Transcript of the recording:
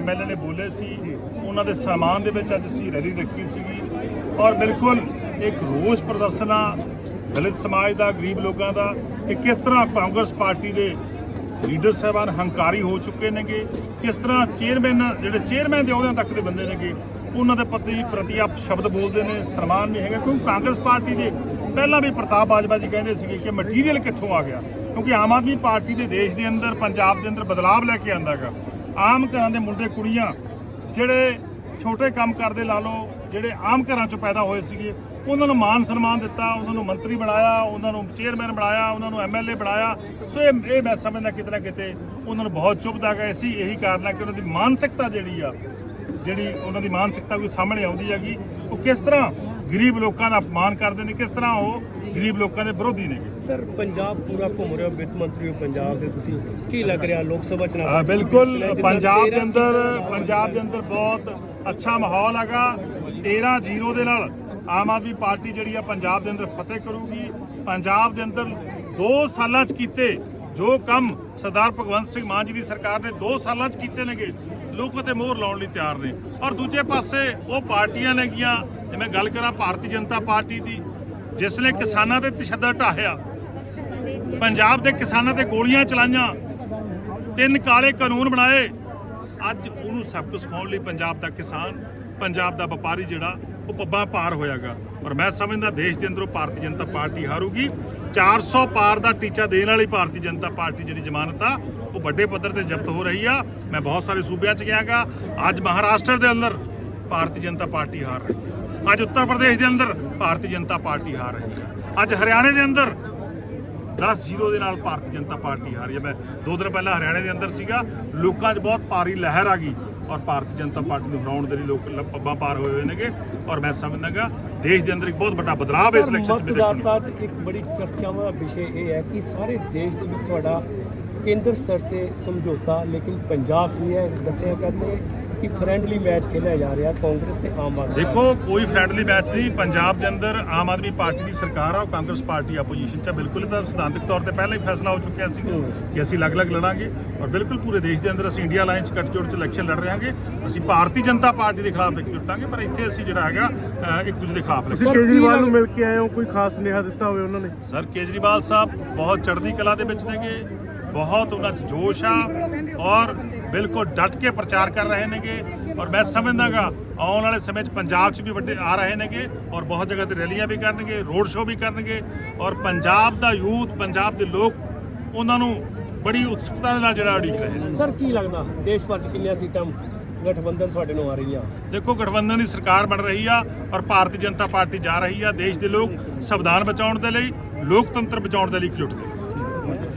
MLA ਨੇ ਬੋਲੇ ਸੀ, ਉਹਨਾਂ ਦੇ ਸਨਮਾਨ ਦੇ ਵਿੱਚ ਅੱਜ ਅਸੀਂ ਰੈਲੀ ਰੱਖੀ ਸੀਗੀ। ਔਰ ਬਿਲਕੁਲ ਇੱਕ ਰੋਸ ਪ੍ਰਦਰਸ਼ਨ ਆ ਦਲਿਤ ਸਮਾਜ ਦਾ, ਗਰੀਬ ਲੋਕਾਂ ਦਾ ਕਿ ਕਿਸ ਤਰ੍ਹਾਂ ਕਾਂਗਰਸ ਪਾਰਟੀ ਦੇ ਲੀਡਰ ਸਾਹਿਬਾਨ ਹੰਕਾਰੀ ਹੋ ਚੁੱਕੇ ਨੇਗੇ, ਕਿਸ ਤਰ੍ਹਾਂ ਚੇਅਰਮੈਨ, ਜਿਹੜੇ ਚੇਅਰਮੈਨ ਦੇ ਅਹੁਦਿਆਂ ਤੱਕ ਦੇ ਬੰਦੇ ਨੇਗੇ, ਉਹਨਾਂ ਦੇ ਪ੍ਰਤੀ ਪ੍ਰਤੀ ਆਪ ਸ਼ਬਦ ਬੋਲਦੇ ਨੇ, ਸਨਮਾਨ ਨਹੀਂ ਹੈਗਾ। ਕਿਉਂਕਿ ਕਾਂਗਰਸ ਪਾਰਟੀ ਦੇ ਪਹਿਲਾਂ ਵੀ ਪ੍ਰਤਾਪ ਬਾਜਵਾ ਜੀ ਕਹਿੰਦੇ ਸੀਗੇ ਕਿ ਮਟੀਰੀਅਲ ਕਿੱਥੋਂ ਆ ਗਿਆ? ਕਿਉਂਕਿ ਆਮ ਆਦਮੀ ਪਾਰਟੀ ਦੇ ਦੇਸ਼ ਦੇ ਅੰਦਰ, ਪੰਜਾਬ ਦੇ ਅੰਦਰ ਬਦਲਾਵ ਲੈ ਕੇ ਆਂਦਾਗਾ ਆਮ ਘਰਾਂ ਦੇ ਮੁੰਡੇ ਕੁੜੀਆਂ ਜਿਹੜੇ ਛੋਟੇ ਕੰਮ ਕਰਦੇ ਲਾ ਲਓ, ਜਿਹੜੇ ਆਮ ਘਰਾਂ ਚੋਂ ਪੈਦਾ ਹੋਏ ਸੀਗੇ, ਉਹਨਾਂ ਨੂੰ ਮਾਨ ਸਨਮਾਨ ਦਿੱਤਾ, ਉਹਨਾਂ ਨੂੰ ਮੰਤਰੀ ਬਣਾਇਆ, ਉਹਨਾਂ ਨੂੰ ਚੇਅਰਮੈਨ ਬਣਾਇਆ, ਉਹਨਾਂ ਨੂੰ ਐਮਐਲਏ ਬਣਾਇਆ। ਸੋ ਇਹ ਇਹ ਮੈਂ ਸਮਝਦਾ ਕਿਤੇ ਨਾ ਕਿਤੇ ਉਹਨਾਂ ਨੂੰ ਬਹੁਤ ਚੁਭਦਾ ਗਏ ਸੀ ਇਹੀ ਕਾਰਨ ਹੈ ਕਿ ਉਹਨਾਂ ਦੀ ਮਾਨਸਿਕਤਾ ਜਿਹੜੀ ਆ, ਜਿਹੜੀ ਉਹਨਾਂ ਦੀ ਮਾਨਸਿਕਤਾ ਕੋਈ ਸਾਹਮਣੇ ਆਉਂਦੀ ਹੈਗੀ ਕਿਸ ਤਰ੍ਹਾਂ ਗਰੀਬ ਲੋਕਾਂ ਦਾ ਅਪਮਾਨ ਕਰਦੇ ਨੇ ਕਿਸ ਤਰ੍ਹਾਂ ਉਹ ਗਰੀਬ ਲੋਕਾਂ ਦੇ ਵਿਰੋਧੀ ਨੇ? ਸਰ ਪੰਜਾਬ ਪੂਰਾ ਘੁੰਮ ਰਹੇ ਵਿੱਤ ਮੰਤਰੀ ਹੋ ਪੰਜਾਬ ਦੇ ਤੁਸੀਂ ਕੀ ਲੱਗ ਰਿਹਾ ਲੋਕ ਸਭਾ ਚੁਣਾਵ ਹਾਂ ਬਿਲਕੁਲ ਪੰਜਾਬ ਦੇ ਅੰਦਰ ਪੰਜਾਬ ਦੇ ਅੰਦਰ ਬਹੁਤ ਅੱਛਾ ਮਾਹੌਲ ਹੈਗਾ। 13-0 ਦੇ ਨਾਲ ਆਮ ਆਦਮੀ ਪਾਰਟੀ ਜਿਹੜੀ ਆ ਪੰਜਾਬ ਦੇ ਅੰਦਰ ਫਤਿਹ ਕਰੂਗੀ। ਪੰਜਾਬ ਦੇ ਅੰਦਰ 2 ਸਾਲਾਂ 'ਚ ਕੀਤੇ ਜੋ ਕੰਮ ਸਰਦਾਰ ਭਗਵੰਤ ਸਿੰਘ ਮਾਨ ਜੀ ਦੀ ਸਰਕਾਰ ਨੇ 2 ਸਾਲਾਂ 'ਚ ਕੀਤੇ ਨੇਗੇ। ਲੋਕ ਤੇ ਮੋਹਰ ਲਾਉਣ ਲਈ ਤਿਆਰ ਨੇ। ਔਰ ਦੂਜੇ ਪਾਸੇ ਉਹ ਪਾਰਟੀਆਂ ਨੇਗੀਆਂ ਜਿਵੇਂ ਗੱਲ ਕਰਾਂ ਭਾਰਤੀ ਜਨਤਾ ਪਾਰਟੀ ਦੀ, ਜਿਸ ਨੇ ਕਿਸਾਨਾਂ ਤੇ ਤਸ਼ੱਦਦ ਢਾਹਿਆ, ਪੰਜਾਬ ਦੇ ਕਿਸਾਨਾਂ ਤੇ ਗੋਲੀਆਂ ਚਲਾਈਆਂ, ਤਿੰਨ ਕਾਲੇ ਕਾਨੂੰਨ ਬਣਾਏ, ਅੱਜ ਉਹਨੂੰ ਸਬਕ ਸਿਖਾਉਣ ਲਈ ਪੰਜਾਬ ਦਾ ਕਿਸਾਨ, ਪੰਜਾਬ ਦਾ ਵਪਾਰੀ ਜਿਹੜਾ ਉਹ ਪੱਬਾਂ ਪਾਰ ਹੋਇਆਗਾ। ਔਰ ਮੈਂ ਸਮਝਦਾ ਦੇਸ਼ ਦੇ ਅੰਦਰੋਂ ਭਾਰਤੀ ਜਨਤਾ ਪਾਰਟੀ ਹਾਰੂਗੀ। 400 ਪਾਰ ਦਾ ਟੀਚਾ ਦੇਣ ਵਾਲੀ ਭਾਰਤੀ ਜਨਤਾ ਪਾਰਟੀ ਜਿਹੜੀ ਜ਼ਮਾਨਤ ਆ, ਉਹ ਵੱਡੇ ਪੱਧਰ ਤੇ ਜ਼ਬਤ ਹੋ ਰਹੀ ਆ। ਮੈਂ ਬਹੁਤ ਸਾਰੇ ਸੂਬਿਆਂ 'ਚ ਗਿਆਗਾ। ਅੱਜ ਮਹਾਰਾਸ਼ਟਰ ਦੇ ਅੰਦਰ ਭਾਰਤੀ ਜਨਤਾ ਪਾਰਟੀ ਹਾਰ ਰਹੀ ਹੈ ਅੱਜ ਉੱਤਰ ਪ੍ਰਦੇਸ਼ ਦੇ ਅੰਦਰ ਭਾਰਤੀ ਜਨਤਾ ਪਾਰਟੀ ਹਾਰ ਰਹੀ ਹੈ ਅੱਜ ਹਰਿਆਣੇ ਦੇ ਅੰਦਰ 10-0 ਦੇ ਨਾਲ ਭਾਰਤੀ ਜਨਤਾ ਪਾਰਟੀ ਹਾਰੀ ਹੈ ਮੈਂ ਦੋ ਦਿਨ ਪਹਿਲਾਂ ਹਰਿਆਣੇ ਦੇ ਅੰਦਰ ਸੀਗਾ। ਲੋਕਾਂ 'ਚ ਬਹੁਤ ਭਾਰੀ ਲਹਿਰ ਆ ਗਈ। ਔਰ ਭਾਰਤੀ ਜਨਤਾ ਪਾਰਟੀ ਨੂੰ ਹਰਾਉਣ ਦੇ ਲਈ ਲੋਕ ਪੱਬਾਂ ਪਾਰ ਹੋਏ ਹੋਏ ਨੇਗੇ। ਔਰ ਮੈਂ ਸਮਝਦਾਗਾ ਦੇਸ਼ ਦੇ ਅੰਦਰ ਇੱਕ ਬਹੁਤ ਵੱਡਾ ਬਦਲਾਅ ਇਸ ਇਲੈਕਸ਼ਨ 'ਚ ਦੇਖਣ ਨੂੰ ਇੱਕ ਬੜੀ ਚਰਚਾਵਾਂ ਦਾ ਵਿਸ਼ੇ ਇਹ ਹੈ ਕਿ ਸਾਰੇ ਦੇਸ਼ ਦੇ ਵਿੱਚ ਤੁਹਾਡਾ ਕੇਂਦਰ ਸਤਰ ਤੇ ਸਮਝੌਤਾ ਲੇਕਿਨ ਪੰਜਾਬ 'ਚ ਨਹੀਂ ਹੈ ਦੱਸਿਆ ਕਹਿੰਦੇ ਕਿ ਫਰੈਂਡਲੀ ਮੈਚ ਖੇਡਿਆ ਜਾ ਰਿਹਾ ਕਾਂਗਰਸ ਤੇ ਆਮ ਆਦਮੀ ਦੇਖੋ ਕੋਈ ਫ੍ਰੈਂਡਲੀ ਮੈਚ ਨਹੀਂ ਪੰਜਾਬ ਦੇ ਅੰਦਰ ਆਮ ਆਦਮੀ ਪਾਰਟੀ ਦੀ ਸਰਕਾਰ ਆ ਉਹ ਕਾਂਗਰਸ ਪਾਰਟੀ ਆਪੋਜੀਸ਼ਨ 'ਚ ਆ। ਬਿਲਕੁਲ ਇਹਦਾ ਸਿਧਾਂਤਕ ਤੌਰ ਤੇ ਪਹਿਲਾਂ ਹੀ ਫੈਸਲਾ ਹੋ ਚੁੱਕਿਆ ਸੀ ਕਿ ਅਸੀਂ ਅਲੱਗ-ਅਲੱਗ ਲੜਾਂਗੇ ਔਰ ਬਿਲਕੁਲ ਪੂਰੇ ਦੇਸ਼ ਦੇ ਅੰਦਰ ਅਸੀਂ ਇੰਡੀਆ ਅਲਾਈਅੰਸ ਗੱਠਜੋੜ 'ਚ ਇਲੈਕਸ਼ਨ ਲੜ ਰਹੇ ਹਾਂਗੇ ਅਸੀਂ ਭਾਰਤੀ ਜਨਤਾ ਪਾਰਟੀ ਦੇ ਖਿਲਾਫ ਇਕਜੁੱਟਾਂਗੇ ਪਰ ਇੱਥੇ ਅਸੀਂ ਜਿਹੜਾ ਹੈਗਾ ਅ, ਇੱਕ ਦੂਜੇ ਦੇ ਖਿਲਾਫ ਤੁਸੀਂ ਲੜਾਂਗੇ। ਕੇਜਰੀਵਾਲ ਨੂੰ ਮਿਲ ਕੇ ਆਏ ਹੋ ਕੋਈ ਖਾਸ ਸੁਨੇਹਾ ਦਿੱਤਾ ਹੋਵੇ ਉਹਨਾਂ ਨੇ ਸਰ ਕੇਜਰੀਵਾਲ ਸਾਹਿਬ ਬਹੁਤ ਚੜ੍ਹਦੀ ਕਲਾ ਦੇ ਵਿੱਚ ਨੇਗੇ ਬਹੁਤ ਉਹਨਾਂ 'ਚ ਜੋਸ਼ ਆ ਔਰ ਬਿਲਕੁਲ ਡਟ ਕੇ ਪ੍ਰਚਾਰ ਕਰ ਰਹੇ ਨੇਗੇ ਔਰ ਮੈਂ ਸਮਝਦਾਗਾ ਆਉਣ ਵਾਲੇ ਸਮੇਂ 'ਚ ਪੰਜਾਬ 'ਚ ਵੀ ਵੱਡੇ ਆ ਰਹੇ ਨੇਗੇ ਔਰ ਬਹੁਤ ਜਗ੍ਹਾ ਤੇ ਰੈਲੀਆਂ ਵੀ ਕਰਨਗੇ ਰੋਡ ਸ਼ੋਅ ਵੀ ਕਰਨਗੇ ਔਰ ਪੰਜਾਬ ਦਾ ਯੂਥ ਪੰਜਾਬ ਦੇ ਲੋਕ ਉਹਨਾਂ ਨੂੰ ਬੜੀ ਉਤਸੁਕਤਾ ਦੇ ਨਾਲ ਜਿਹੜਾ ਉਡੀਕ ਰਹੇ ਨੇ। ਸਰ ਕੀ ਲੱਗਦਾ? ਦੇਸ਼ ਭਰ 'ਚ ਕਿੰਨੀਆਂ ਸੀਟਾਂ ਗਠਬੰਧਨ ਤੁਹਾਡੇ ਨੂੰ ਆ ਰਹੀਆਂ? ਦੇਖੋ ਗਠਬੰਧਨ ਦੀ ਸਰਕਾਰ ਬਣ ਰਹੀ ਆ ਔਰ ਭਾਰਤੀ ਜਨਤਾ ਪਾਰਟੀ ਜਾ ਰਹੀ ਆ। ਦੇਸ਼ ਦੇ ਲੋਕ ਸੰਵਿਧਾਨ ਬਚਾਉਣ ਦੇ ਲਈ ਲੋਕਤੰਤਰ ਬਚਾਉਣ ਦੇ ਲਈ ਇਕਜੁੱਟ ਨੇ।